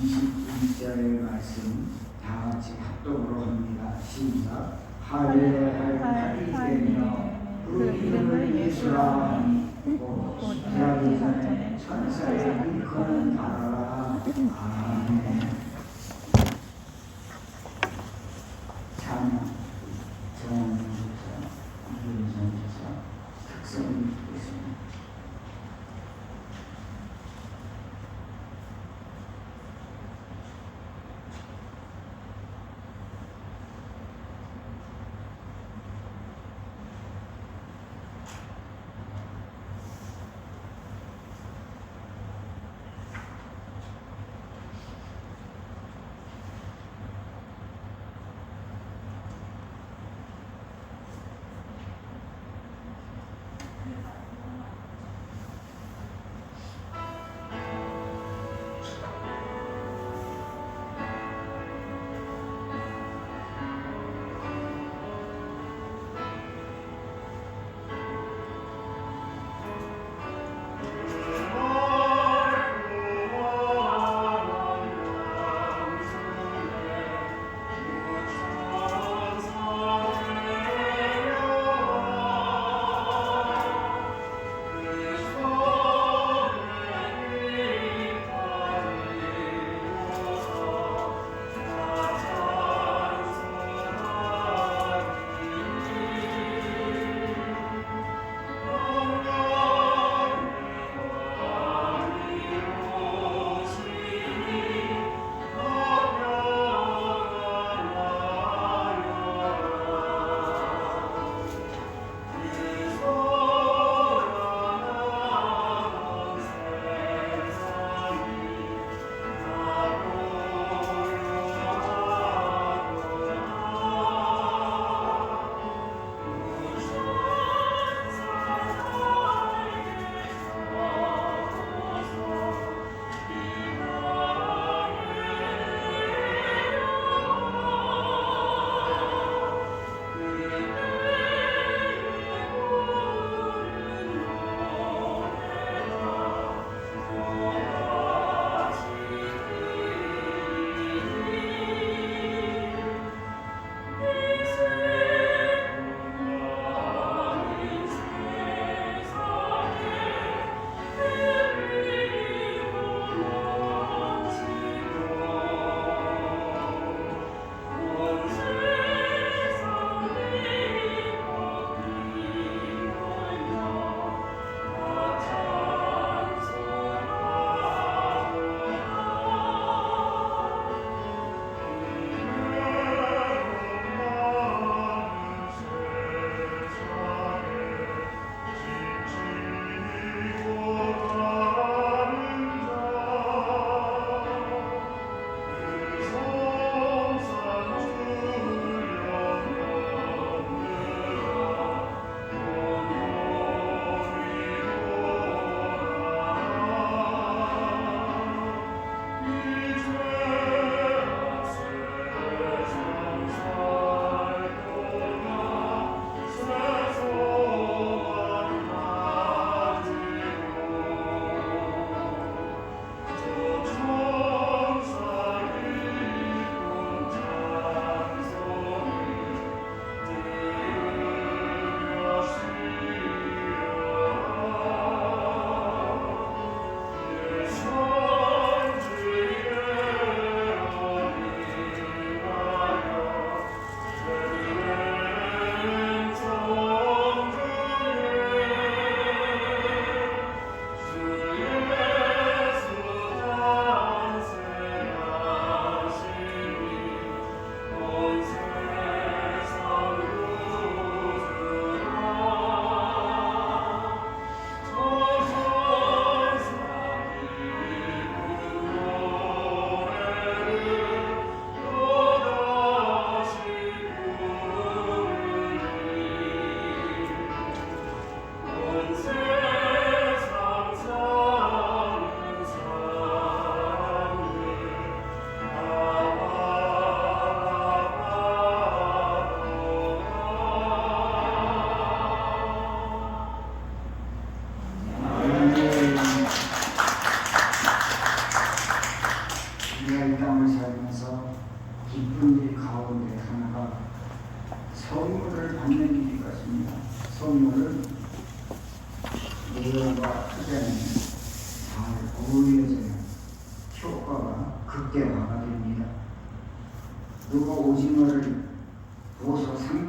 22절 말씀 다 같이 합독으로 합니다. 시작. 할례하리되며 그 이름을 예수라 하니 곧 십자가기 전에 천사의 일컬음 받아라. 아멘.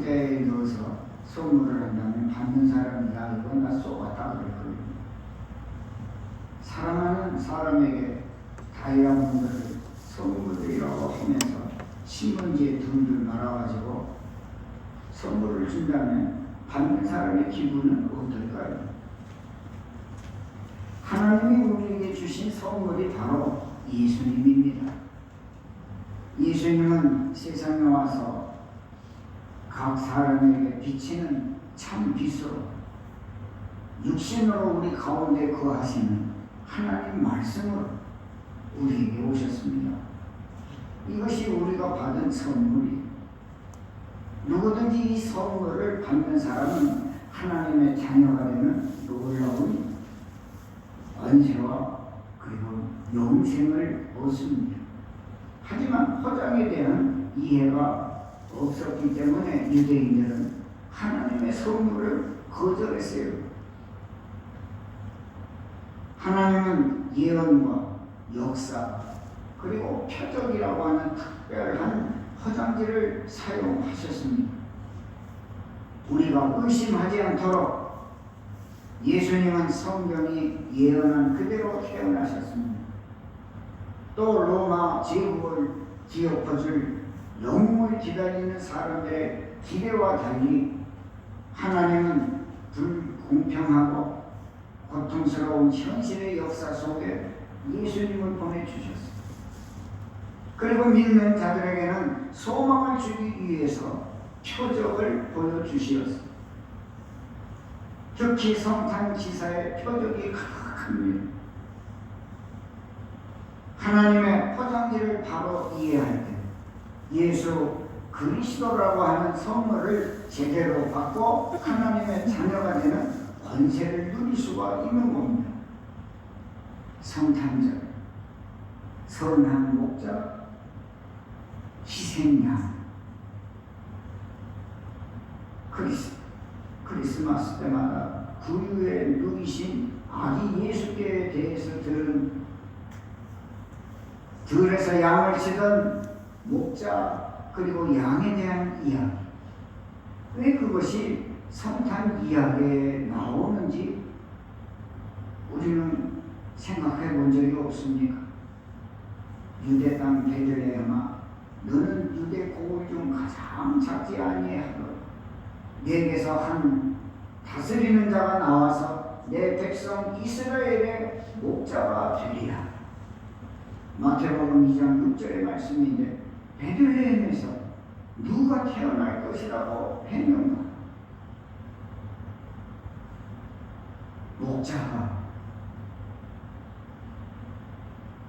상자에 넣어서 선물을 한다면 받는 사람이 야 이건 나 쏘았다 그럴 겁니다. 사랑하는 사람에게 다이아몬드를 선물이라고 하면서 신문지에 둘둘 말아가지고 선물을 준다면 받는 사람의 기분은 어떨까요? 하나님이 우리에게 주신 선물이 바로 예수님입니다. 예수님은 세상에 와서 각 사람에게 비치는 참 빛으로 육신으로 우리 가운데 거하시는 하나님 말씀으로 우리에게 오셨습니다. 이것이 우리가 받은 선물이 누구든지 이 선물을 받는 사람은 하나님의 자녀가 되는 놀라운 은혜와 그리고 영생을 얻습니다. 하지만 포장에 대한 이해가 없었기 때문에 유대인들은 하나님의 선물을 거절했어요. 하나님은 예언과 역사 그리고 표적이라고 하는 특별한 포장지를 사용하셨습니다. 우리가 의심하지 않도록 예수님은 성경이 예언한 그대로 태어나셨습니다. 또 로마 제국을 기업해줄 영웅을 기다리는 사람들의 기대와 달리 하나님은 불공평하고 고통스러운 현실의 역사 속에 예수님을 보내주셨습니다. 그리고 믿는 자들에게는 소망을 주기 위해서 표적을 보여주시었습니다. 특히 성탄 기사의 표적이 가득합니다. 하나님의 포장지를 바로 이해할 때 예수 그리스도라고 하는 선물을 제대로 받고 하나님의 자녀가 되는 권세를 누릴 수가 있는 겁니다. 성탄절, 선한 목자, 희생양, 크리스, 크리스마스 때마다 구유에 누이신 아기 예수께 대해서 들은 들에서 양을 치던 목자 그리고 양에 대한 이야기 왜 그것이 성탄 이야기에 나오는지 우리는 생각해 본 적이 없습니까? 유대 땅 베들레헴아 너는 유대 고을 중 가장 작지 아니하고 내게서 한 다스리는 자가 나와서 내 백성 이스라엘의 목자가 되리라 마태복음 2장 6절의 말씀인데 베들레헴에서 누가 태어날 것이라고 해명합니다. 목자가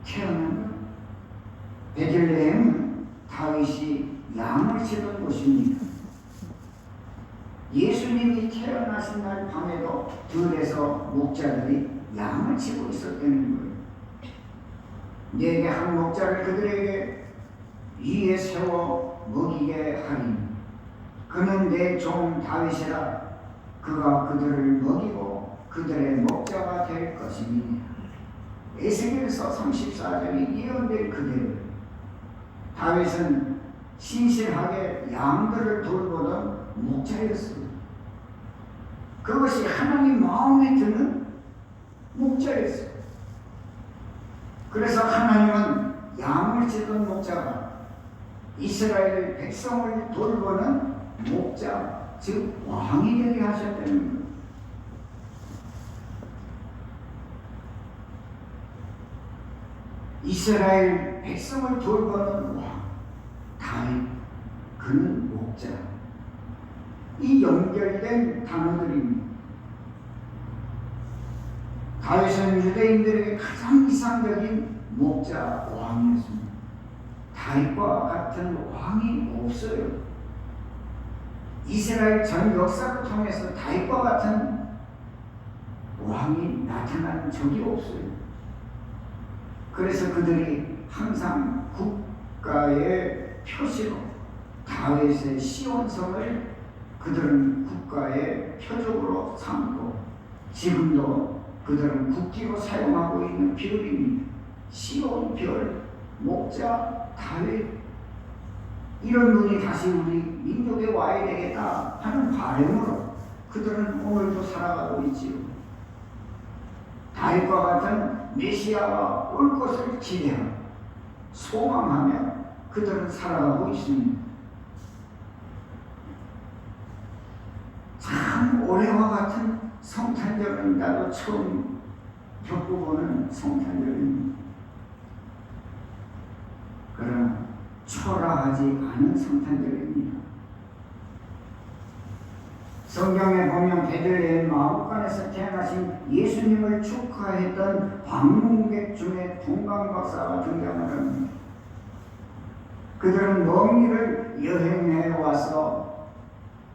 태어난 것. 베들레헴은 다윗이 양을 치던 곳입니다. 예수님이 태어나신 날 밤에도 들에서 목자들이 양을 치고 있었다는 거예요. 내게 한 목자를 그들에게 위에 세워 먹이게 하리니 그는 내 종 다윗이라 그가 그들을 먹이고 그들의 목자가 될 것이니 에스겔서 34장이 예언된 그대로 다윗은 신실하게 양들을 돌보던 목자였습니다. 그것이 하나님 마음에 드는 목자였어요. 그래서 하나님은 양을 치던 목자가 이스라엘 백성을 돌보는 목자, 즉 왕이 되게 하셨다는 거예요. 이스라엘 백성을 돌보는 왕, 다윗, 그는 목자. 이 연결된 단어들입니다. 다윗은 유대인들에게 가장 이상적인 목자 왕이었습니다. 다윗과 같은 왕이 없어요. 이스라엘 전 역사를 통해서 다윗과 같은 왕이 나타난 적이 없어요. 그래서 그들이 항상 국가의 표시로 다윗의 시온성을 그들은 국가의 표적으로 삼고 지금도 그들은 국기로 사용하고 있는 별입니다. 시온 별, 목자, 다윗 이런 분이 다시 우리 민족에 와야 되겠다 하는 바람으로 그들은 오늘도 살아가고 있지요. 다윗과 같은 메시아가 올 것을 기대하고 소망하며 그들은 살아가고 있습니다. 참 올해와 같은 성탄절은 나도 처음 겪어보는 성탄절입니다. 그러나 초라하지 않은 성탄절입니다. 성경에 보면 베들레헴 마구간에서 태어나신 예수님을 축하했던 방문객 중에 동방박사가 등장을 합니다. 그들은 먼 길을 여행해 와서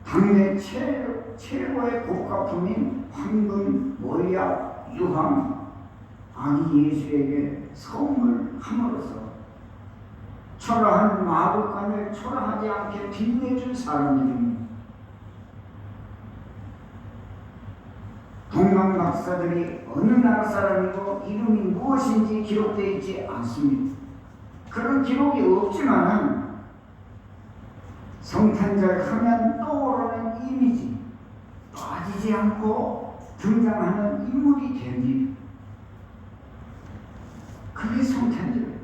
당대 최, 최고의 고가품인 황금, 모약, 유황, 아기 예수에게 선물함으로써 초라한 마구간을 초라하지 않게 빛내준 사람들입니다. 동방 박사들이 어느 나라 사람이고 이름이 무엇인지 기록되어 있지 않습니다. 그런 기록이 없지만은 성탄절 하면 떠오르는 이미지 빠지지 않고 등장하는 인물이 됩니다. 그게 성탄절.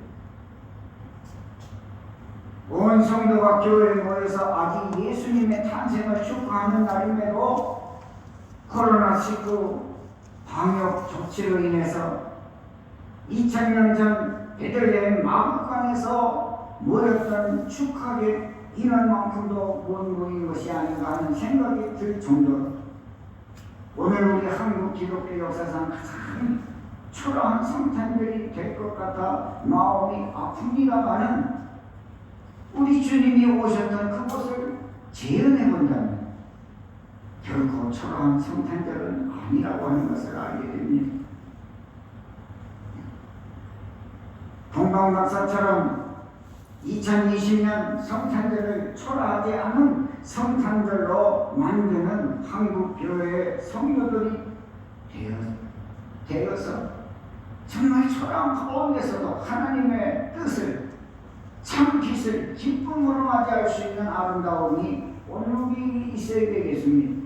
온 성도가 교회에 모여서 아기 예수님의 탄생을 축하하는 날임에도 코로나19 방역 조치로 인해서 2000년 전 베들레헴 마구간에서 모였던 축하객 인원만큼도 못 모인 것이 아닌가 하는 생각이 들 정도로 오늘 우리 한국 기독교 역사상 가장 초라한 성탄절이 될 것 같아 마음이 아픕니다만은 우리 주님이 오셨던 그곳을 재현해 본다면 결코 초라한 성탄절은 아니라고 하는 것을 알게 됩니다. 동방 박사처럼 2020년 성탄절을 초라하지 않은 성탄절로 만드는 한국 교회 성도들이 되어, 서 정말 초라한 가운데서도 하나님의 뜻을 참 빛을 기쁨으로 맞이할 수 있는 아름다움이 우리 있어야 되겠습니다.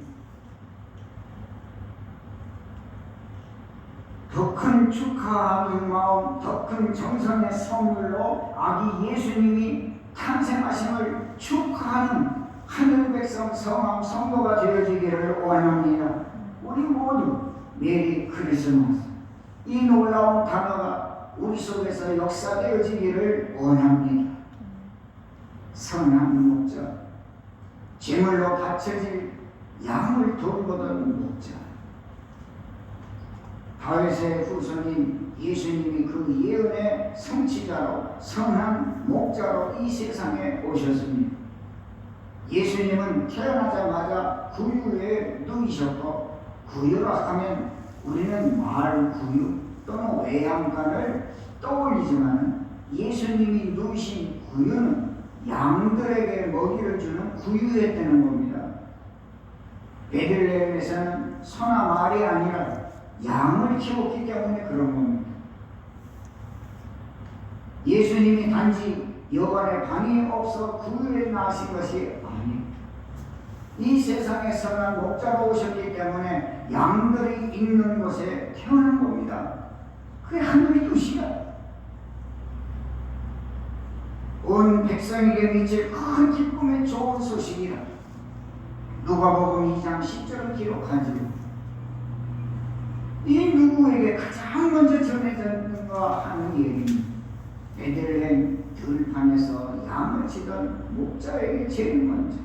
더 큰 축하하는 마음, 더 큰 정성의 선물로 아기 예수님이 탄생하심을 축하하는 하늘 백성 성함 성도가 되어지기를 원합니다. 우리 모두 메리 크리스마스 이 놀라운 단어가 우리 속에서 역사되어지기를 원합니다. 선한 목자, 제물로 바쳐질 양을 돌보던 목자, 다윗의 후손인 예수님이 그 예언의 성취자로 선한 목자로 이 세상에 오셨습니다. 예수님은 태어나자마자 구유에 누이셨고 구유라 하면 우리는 말 구유 또는 외양간을 떠올리지만 예수님이 누이신 구유는 양들에게 먹이를 주는 구유였다는 겁니다. 베들레헴에서는 소나 말이 아니라 양을 키웠기 때문에 그런 겁니다. 예수님이 단지 여관에 방이 없어 구유에 나신 것이 아닙니다. 이 세상에 선한 목자로 오셨기 때문에 양들이 있는 곳에 태어난 겁니다. 그게 하늘의 뜻이야. 온 백성에게 미칠 큰 기쁨의 좋은 소식이라. 누가복음 2장 10절을 기록하지. 이 누구에게 가장 먼저 전해졌는가 하는 얘기입니다. 베들레헴 들판에서 양을 치던 목자에게 제일 먼저.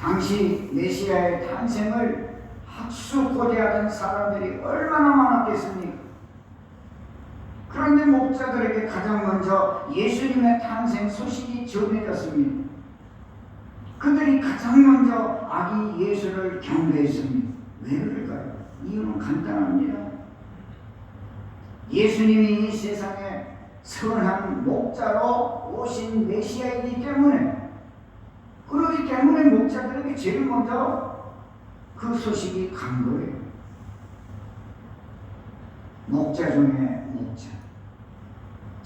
당시 메시아의 탄생을 학수고대하던 사람들이 얼마나 많았겠습니까? 목자들에게 가장 먼저 예수님의 탄생 소식이 전해졌습니다. 그들이 가장 먼저 아기 예수를 경배했습니다. 왜 그럴까요? 이유는 간단합니다. 예수님이 이 세상에 선한 목자로 오신 메시아이기 때문에 그러기 때문에 목자들에게 제일 먼저 그 소식이 간 거예요. 목자 중에 목자.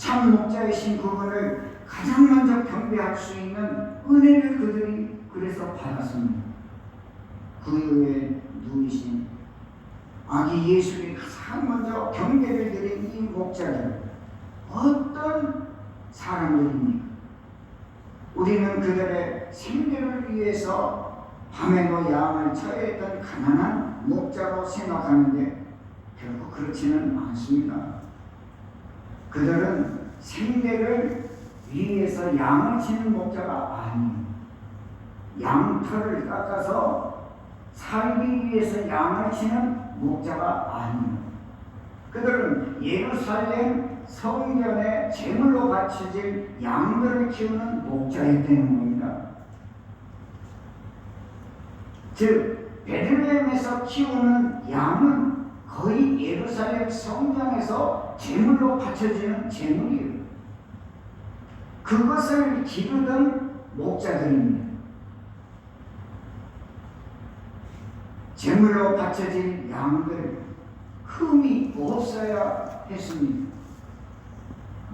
참 목자이신 그분을 가장 먼저 경배할 수 있는 은혜를 그들이 그래서 받았습니다. 그 이후에 누이신 아기 예수를 가장 먼저 경배를 드린 이 목자들 어떤 사람들입니까? 우리는 그들의 생계를 위해서 밤에도 양을 처했던 가난한 목자로 생각하는데 결국 그렇지는 않습니다. 그들은 생계를 위해서 양을 치는 목자가 아니에요. 양털을 깎아서 살기 위해서 양을 치는 목자가 아니에요. 그들은 예루살렘 성전에 제물로 바쳐질 양들을 키우는 목자였다는 겁니다. 즉 베들레헴에서 키우는 양은 거의 예루살렘 성전에서 제물로 바쳐지는 제물이에요. 그것을 기르던 목자들입니다. 제물로 바쳐진 양들 흠이 없어야 했습니다.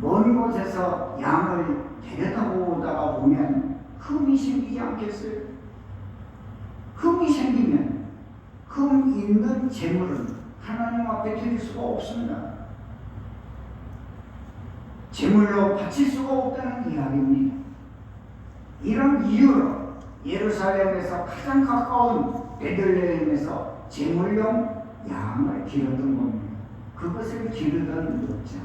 먼 곳에서 양을 데려다고 오다가 보면 흠이 생기지 않겠어요? 흠이 생기면 흠 있는 재물은 하나님 앞에 드릴 수가 없습니다. 제물로 바칠 수가 없다는 이야기입니다. 이런 이유로 예루살렘에서 가장 가까운 베들레헴에서 제물용 양을 기르던 겁니다. 그것을 기르던 목자.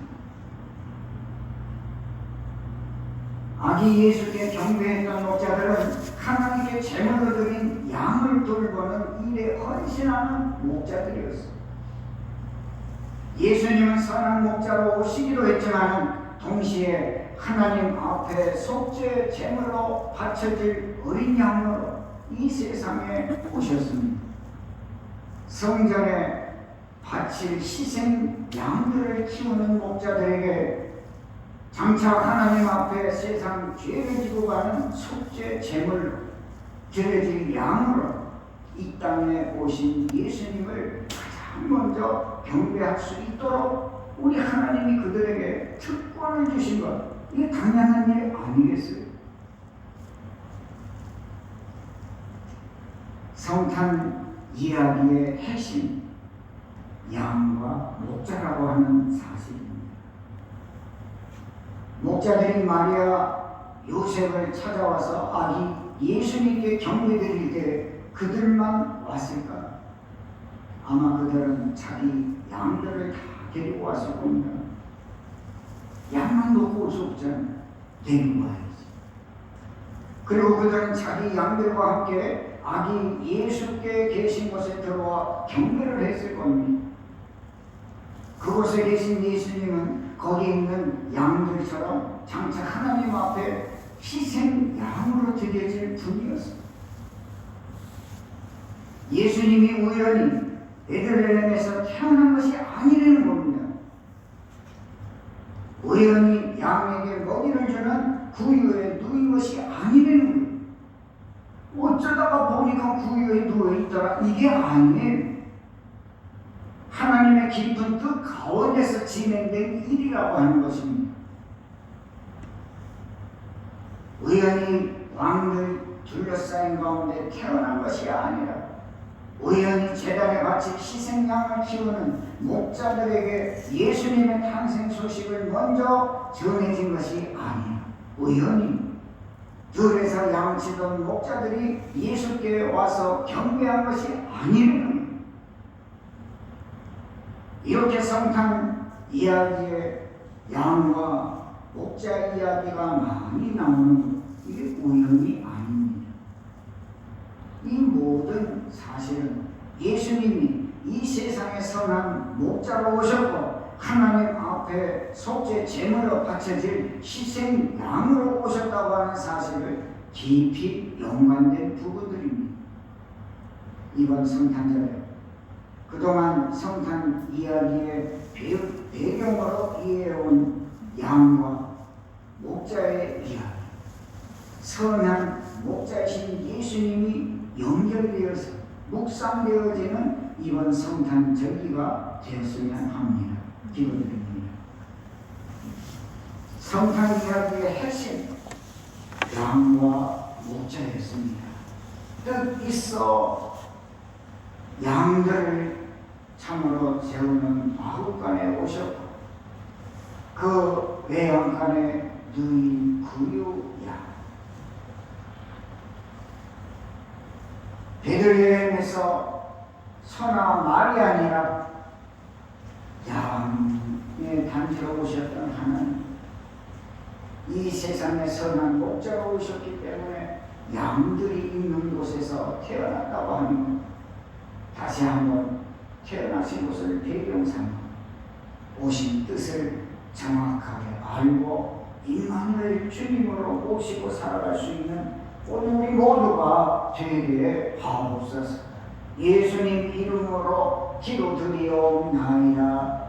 아기 예수께 경배했던 목자들은 하나님께 제물로 드린 양을 돌보는 일에 헌신하는 목자들이었습니다. 예수님은 선한 목자로 오시기로 했지만 동시에 하나님 앞에 속죄 제물로 바쳐질 양으로 이 세상에 오셨습니다. 성전에 바칠 희생 양들을 키우는 목자들에게 장차 하나님 앞에 세상 죄를 지고 가는 속죄 제물 드려질 양으로 이 땅에 오신 예수님을 가장 먼저 경배할 수 있도록 우리 하나님이 그들에게 특권을 주신 것 이게 당연한 일 아니겠어요? 성탄 이야기의 핵심 양과 목자라고 하는 사실입니다. 목자들이 마리아 요셉을 찾아와서 아기 예수님께 경배드릴 때 그들만 왔을까? 아마 그들은 자기 양들을 다 데리고 왔을 겁니다. 양만 놓고 올 수 없잖아요. 데리고 와야지. 그리고 그들은 자기 양들과 함께 아기 예수께 계신 곳에 들어와 경배를 했을 겁니다. 그곳에 계신 예수님은 거기 있는 양들처럼 장차 하나님 앞에 희생 양으로 드려질 분이었습니다. 예수님이 우연히 베들레헴에서 태어난 것이 아니라는 겁니다. 우연히 양에게 먹이를 주는 구유에 누인 것이 거예요. 어쩌다가 보니까 구유에 누워 있더라. 이게 아니에요. 하나님의 깊은 뜻 가운데서 진행된 일이라고 하는 것입니다. 우연히 왕들 둘러싸인 가운데 태어난 것이 아니라 우연히 재단에 바친 희생양을 키우는 목자들에게 예수님의 탄생 소식을 먼저 전해진 것이 아니라 우연히 들에서 양치던 목자들이 예수께 와서 경배한 것이 아니라는 이렇게 성탄 이야기에 양과 목자 이야기가 많이 나오는 이게 우연이. 이 모든 사실은 예수님이 이 세상에 선한 목자로 오셨고 하나님 앞에 속죄 제물로 바쳐질 희생 양으로 오셨다고 하는 사실을 깊이 연관된 부분들입니다. 이번 성탄절에 그동안 성탄 이야기의 배경으로 이해해온 양과 목자의 이야기, 선한 목자이신 예수님이 연결되어서 묵상되어지는 이번 성탄 절기가 되었으면 합니다. 기도드립니다. 성탄 이야기의 핵심 양과 목자였습니다. 뜻 있어 양들을 참으로 세우는 마구간에 오셨고 그 외양간에 누이 구유 베들레헴에서 선아 말이 아니라 양의 단지로 오셨던 하나님 이 세상에 선한 목자가 오셨기 때문에 양들이 있는 곳에서 태어났다고 하는 다시 한번 태어나신 곳을 배경 삼아 오신 뜻을 정확하게 알고 임마누엘 주님으로 모시고 살아갈 수 있는 오늘 우리 모두가 되게 하옵소서. 예수님 이름으로 기도 드리옵나이다.